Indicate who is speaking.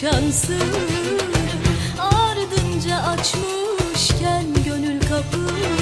Speaker 1: şansı Ardınca açmışken gönül kapıyı